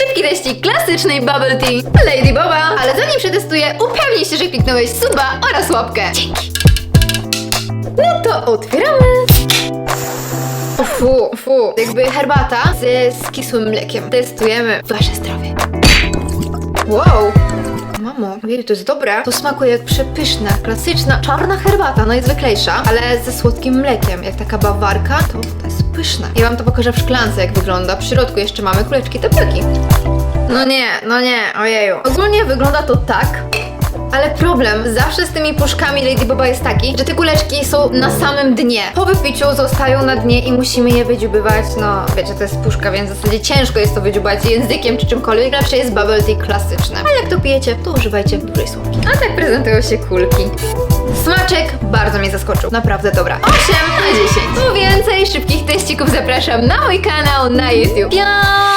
Szybki teścik klasycznej bubble tea Lady Boba. Ale zanim przetestuję, upewnij się, że kliknąłeś suba oraz łapkę. Dzięki. No to otwieramy. Fu, fu. Jakby herbata z, z kisłym mlekiem. Testujemy wasze zdrowie. Wow. Mamo, ojej, to jest dobre. To smakuje jak przepyszna, klasyczna, czarna herbata, najzwyklejsza, ale ze słodkim mlekiem, jak taka bawarka, to jest pyszne. Ja wam to pokażę w szklance, jak wygląda. W środku jeszcze mamy kuleczki teplaki. No nie, no nie, ojeju. Ogólnie wygląda to tak, ale problem zawsze z tymi puszkami Lady Boba jest taki, że te kuleczki są na samym dnie. Po wypiciu zostają na dnie i musimy je wydziubywać. No, wiecie, to jest puszka, więc w zasadzie ciężko jest to wydziubać językiem czy czymkolwiek. Lepsze jest bubble tea klasyczne. A jak to pijecie, to używajcie dużej słomki. A tak prezentują się kulki. Smaczek bardzo mnie zaskoczył. Naprawdę dobra. 8 na 10. Teścików zapraszam na mój kanał na YouTube. Piąteczka!